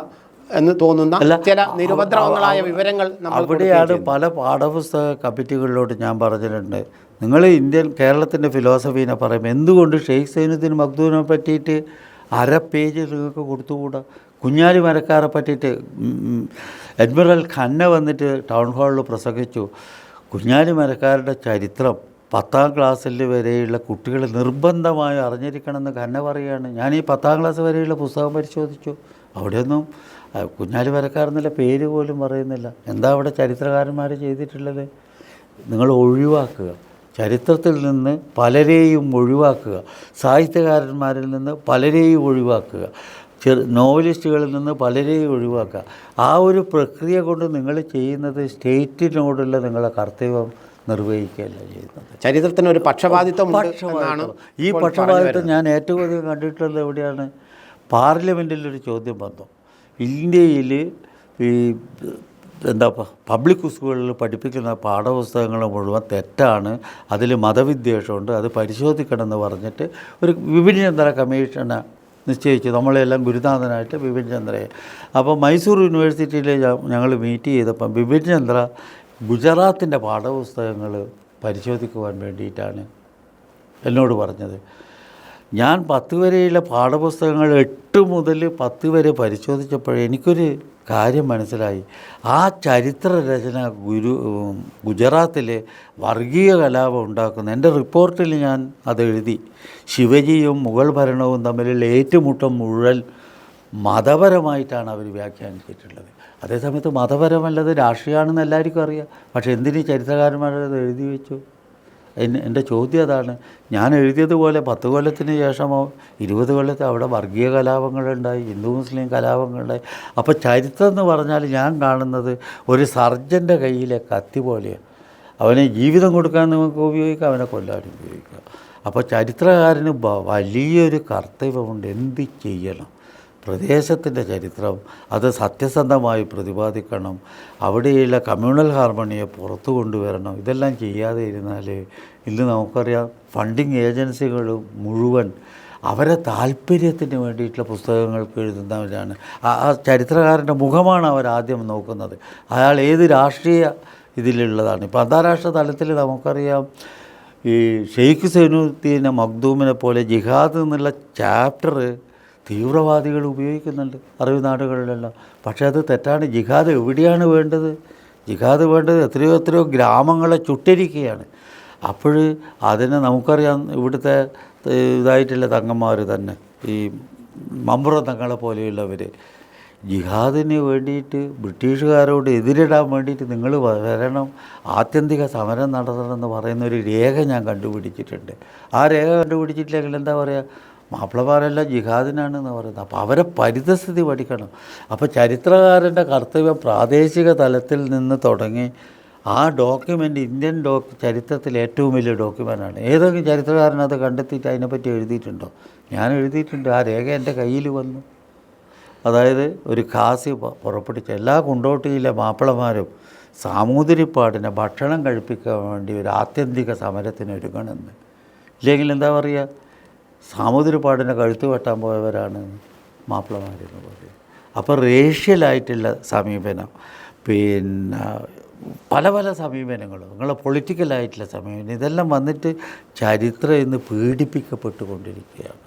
എന്ന് തോന്നുന്ന ചില നിരുപദ്രവങ്ങളായ വിവരങ്ങൾ അവിടെയാണ് പല പാഠപുസ്തക കമ്മിറ്റികളിലോട്ട് ഞാൻ പറഞ്ഞിട്ടുണ്ട്. നിങ്ങൾ ഇന്ത്യൻ കേരളത്തിന്റെ ഫിലോസഫീനെ പറയും എന്തുകൊണ്ട് ഷെയ്ഖ് സൈനുദ്ദീൻ മഖ്ദൂനെ പറ്റിയിട്ട് അര പേജ് നിങ്ങൾക്ക് കൊടുത്തുകൂടാ? കുഞ്ഞാലി മരക്കാരെ പറ്റിയിട്ട് അഡ്മിറൽ ഖന്ന വന്നിട്ട് ടൗൺ ഹാളിൽ പ്രസംഗിച്ചു. കുഞ്ഞാലി മരക്കാരുടെ ചരിത്രം പത്താം ക്ലാസ്സിൽ വരെയുള്ള കുട്ടികൾ നിർബന്ധമായും അറിഞ്ഞിരിക്കണമെന്ന് ഖന്ന പറയുകയാണ്. ഞാൻ ഈ പത്താം ക്ലാസ് വരെയുള്ള പുസ്തകം പരിശോധിച്ചു. അവിടെയൊന്നും കുഞ്ഞാലി വരക്കാരെന്നുള്ള പേര് പോലും പറയുന്നില്ല. എന്താ അവിടെ ചരിത്രകാരന്മാർ ചെയ്തിട്ടുള്ളത്? നിങ്ങൾ ഒഴിവാക്കുക. ചരിത്രത്തിൽ നിന്ന് പലരെയും ഒഴിവാക്കുക. സാഹിത്യകാരന്മാരിൽ നിന്ന് പലരെയും ഒഴിവാക്കുക. ചെറു നോവലിസ്റ്റുകളിൽ നിന്ന് പലരെയും ഒഴിവാക്കുക. ആ ഒരു പ്രക്രിയ കൊണ്ട് നിങ്ങൾ ചെയ്യുന്നത് സ്റ്റേറ്റിനോടുള്ള നിങ്ങളുടെ കർത്തവ്യം നിർവഹിക്കുകയല്ല ചെയ്യുന്നത്. ചരിത്രത്തിന് ഒരു പക്ഷപാതിത്വം പക്ഷമാണ് പക്ഷപാതിത്വം. ഈ പക്ഷപാതിത്വം ഞാൻ ഏറ്റവും അധികം കണ്ടിട്ടുള്ളത് എവിടെയാണ്? പാർലമെന്റിലൊരു ചോദ്യം വന്നു. ഇന്ത്യയിൽ ഈ എന്താ പബ്ലിക് സ്കൂളുകളിൽ പഠിപ്പിക്കുന്ന പാഠപുസ്തകങ്ങൾ മുഴുവൻ തെറ്റാണ് അതിൽ മതവിദ്വേഷമുണ്ട് അത് പരിശോധിക്കണമെന്ന് പറഞ്ഞിട്ട് ഒരു ചന്ദ്ര കമ്മീഷനെ നിശ്ചയിച്ചു. നമ്മളെല്ലാം ഗുരുനാഥനായിട്ട് ബിപിൻ ചന്ദ്രയെ. അപ്പോൾ മൈസൂർ യൂണിവേഴ്സിറ്റിയിൽ ഞങ്ങൾ മീറ്റ് ചെയ്തപ്പം ബിപിൻ ചന്ദ്ര ഗുജറാത്തിന്റെ പാഠപുസ്തകങ്ങൾ പരിശോധിക്കുവാൻ വേണ്ടിയിട്ടാണ് എന്നോട് പറഞ്ഞത്. ഞാൻ പത്ത് വരെയുള്ള പാഠപുസ്തകങ്ങൾ എട്ട് മുതൽ പത്ത് വരെ പരിശോധിച്ചപ്പോൾ എനിക്കൊരു കാര്യം മനസ്സിലായി. ആ ചരിത്ര രചന ഗുരു ഗുജറാത്തിൽ വർഗീയ കലാപം ഉണ്ടാക്കുന്ന എന്റെ റിപ്പോർട്ടിൽ ഞാൻ അത് എഴുതി. ശിവജിയും മുഗൾ ഭരണവും തമ്മിലുള്ള ഏറ്റുമുട്ടം മുഴുവൻ മതപരമായിട്ടാണ് അവർ വ്യാഖ്യാനിച്ചിട്ടുള്ളത്. അതേസമയത്ത് മതപരമല്ലത് രാഷ്ട്രീയമാണെന്ന് എല്ലാവർക്കും അറിയാം. പക്ഷേ എന്തിനീ ചരിത്രകാരന്മാരത് എഴുതി വെച്ചു? എന്റെ ചോദ്യം അതാണ്. ഞാൻ എഴുതിയതുപോലെ പത്ത് കൊല്ലത്തിന് ശേഷമോ ഇരുപത് കൊല്ലത്ത് അവിടെ വർഗീയ കലാപങ്ങളുണ്ടായി ഹിന്ദു മുസ്ലിം കലാപങ്ങളുണ്ടായി. അപ്പോൾ ചരിത്രം എന്ന് പറഞ്ഞാൽ ഞാൻ കാണുന്നത് ഒരു സർജന്റെ കയ്യിലെ കത്തി പോലെയാണ് അവനെ ജീവിതം കൊടുക്കാൻ നമുക്ക് ഉപയോഗിക്കാം അവനെ കൊല്ലാനും ഉപയോഗിക്കാം. അപ്പോൾ ചരിത്രകാരന് വലിയൊരു കർത്തവ്യമുണ്ട്. എന്ത് ചെയ്യണം? പ്രദേശത്തിന്റെ ചരിത്രം അത് സത്യസന്ധമായി പ്രതിപാദിക്കണം. അവിടെയുള്ള കമ്മ്യൂണൽ ഹാർമണിയെ പുറത്തു കൊണ്ടുവരണം. ഇതെല്ലാം ചെയ്യാതെ ഇരുന്നാൽ ഇന്ന് നമുക്കറിയാം ഫണ്ടിങ് ഏജൻസികൾ മുഴുവൻ അവരെ താല്പര്യത്തിന് വേണ്ടിയിട്ടുള്ള പുസ്തകങ്ങൾക്ക് എഴുതുന്നവരാണ്. ആ ചരിത്രകാരന്റെ മുഖമാണ് അവർ ആദ്യം നോക്കുന്നത്. അയാൾ ഏത് രാഷ്ട്രീയ ഇതിലുള്ളതാണ്. ഇപ്പോൾ അന്താരാഷ്ട്ര തലത്തിൽ നമുക്കറിയാം ഈ ഷെയ്ഖ് സൈനുദ്ദീനെ മഖ്ദൂമിനെ പോലെ ജിഹാദ് എന്നുള്ള ചാപ്റ്റർ തീവ്രവാദികൾ ഉപയോഗിക്കുന്നുണ്ട്. അറിവ് നാടുകളിലെല്ലാം. പക്ഷേ അത് തെറ്റാണ്. ജിഹാദ് എവിടെയാണ് വേണ്ടത്? ജിഹാദ് വേണ്ടത് എത്രയോ എത്രയോ ഗ്രാമങ്ങളെ ചുട്ടിരിക്കുകയാണ്. അപ്പോൾ അതിനെ നമുക്കറിയാം ഇവിടുത്തെ ഇതായിട്ടുള്ള തങ്ങന്മാർ തന്നെ. ഈ മമ്പുറ തങ്ങളെ പോലെയുള്ളവർ ജിഹാദിന് വേണ്ടിയിട്ട് ബ്രിട്ടീഷുകാരോട് എതിരിടാൻ വേണ്ടിയിട്ട് നിങ്ങൾ വരണം. ആത്യന്തിക സമരം നടത്തണമെന്ന് പറയുന്ന ഒരു രേഖ ഞാൻ കണ്ടുപിടിച്ചിട്ടുണ്ട്. ആ രേഖ കണ്ടുപിടിച്ചിട്ടില്ലെങ്കിൽ എന്താ പറയുക മാപ്പിളമാരെല്ലാം ജിഹാദിനാണെന്ന് പറയുന്നത്. അപ്പോൾ അവരെ പരിതസ്ഥിതി പഠിക്കണം. അപ്പോൾ ചരിത്രകാരന്റെ കർത്തവ്യം പ്രാദേശിക തലത്തിൽ നിന്ന് തുടങ്ങി ആ ഡോക്യുമെന്റ് ഇന്ത്യൻ ഡോക് ചരിത്രത്തിൽ ഏറ്റവും വലിയ ഡോക്യുമെന്റാണ് ഏതെങ്കിലും ചരിത്രകാരൻ അത് കണ്ടെത്തിയിട്ട് അതിനെപ്പറ്റി എഴുതിയിട്ടുണ്ടോ? ഞാൻ എഴുതിയിട്ടുണ്ട്. ആ രേഖ എന്റെ കയ്യിൽ വന്നു. അതായത് ഒരു ഖാസി പുറപ്പെടുവിച്ച എല്ലാ കുണ്ടോട്ടിയിലെ മാപ്പിളമാരും സാമൂതിരിപ്പാടിനെ ഭക്ഷണം കഴിപ്പിക്കാൻ വേണ്ടി ഒരു ആത്യന്തിക സമരത്തിന് ഒരുങ്ങണമെന്ന്. ഇല്ലെങ്കിൽ എന്താ പറയുക? സാമൂതിരിപ്പാടിനെ കഴുത്ത് വെട്ടാൻ പോയവരാണ് മാപ്പിളമാരെന്ന് പറയും അപ്പോൾ റേഷ്യലായിട്ടുള്ള സമീപനം പിന്നെ പല പല സമീപനങ്ങളും നിങ്ങളെ പൊളിറ്റിക്കലായിട്ടുള്ള സമീപനം ഇതെല്ലാം വന്നിട്ട് ചരിത്രം ഇന്ന് പീഡിപ്പിക്കപ്പെട്ടുകൊണ്ടിരിക്കുകയാണ്.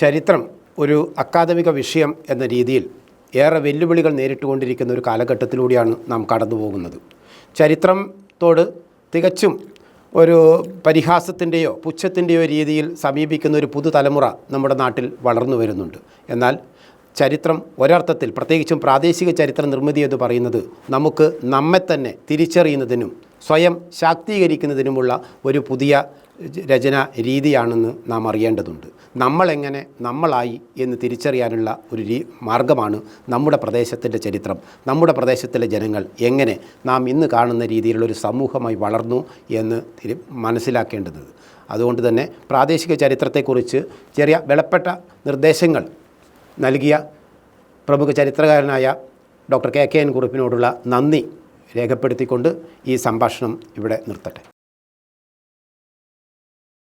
ചരിത്രം ഒരു അക്കാദമിക വിഷയം എന്ന രീതിയിൽ ഏറെ വെല്ലുവിളികൾ നേരിട്ടുകൊണ്ടിരിക്കുന്ന ഒരു കാലഘട്ടത്തിലൂടെയാണ് നാം കടന്നു പോകുന്നത് ചരിത്രത്തോട് തികച്ചും ഒരു പരിഹാസത്തിന്റെയോ പുച്ഛത്തിന്റെയോ രീതിയിൽ സമീപിക്കുന്ന ഒരു പുതുതലമുറ നമ്മുടെ നാട്ടിൽ വളർന്നു വരുന്നുണ്ട്. എന്നാൽ ചരിത്രം ഒരർത്ഥത്തിൽ പ്രത്യേകിച്ചും പ്രാദേശിക ചരിത്ര നിർമ്മിതി എന്ന് പറയുന്നത് നമുക്ക് നമ്മെ തന്നെ തിരിച്ചറിയുന്നതിനും സ്വയം ശാക്തീകരിക്കുന്നതിനുമുള്ള ഒരു പുതിയ രചന രീതിയാണെന്ന് നാം അറിയേണ്ടതുണ്ട്. നമ്മളെങ്ങനെ നമ്മളായി എന്ന് തിരിച്ചറിയാനുള്ള ഒരു രീ മാർഗമാണ് നമ്മുടെ പ്രദേശത്തിന്റെ ചരിത്രം. നമ്മുടെ പ്രദേശത്തിലെ ജനങ്ങൾ എങ്ങനെ നാം ഇന്ന് കാണുന്ന രീതിയിലുള്ളൊരു സമൂഹമായി വളർന്നു എന്ന് തിരി മനസ്സിലാക്കേണ്ടത്. അതുകൊണ്ട് തന്നെ പ്രാദേശിക ചരിത്രത്തെക്കുറിച്ച് ചെറിയ വിലപ്പെട്ട നിർദ്ദേശങ്ങൾ നൽകിയ പ്രമുഖ ചരിത്രകാരനായ ഡോക്ടർ കെ കെ എൻ കുറുപ്പിനോടുള്ള നന്ദി രേഖപ്പെടുത്തിക്കൊണ്ട് ഈ സംഭാഷണം ഇവിടെ നിർത്തട്ടെ.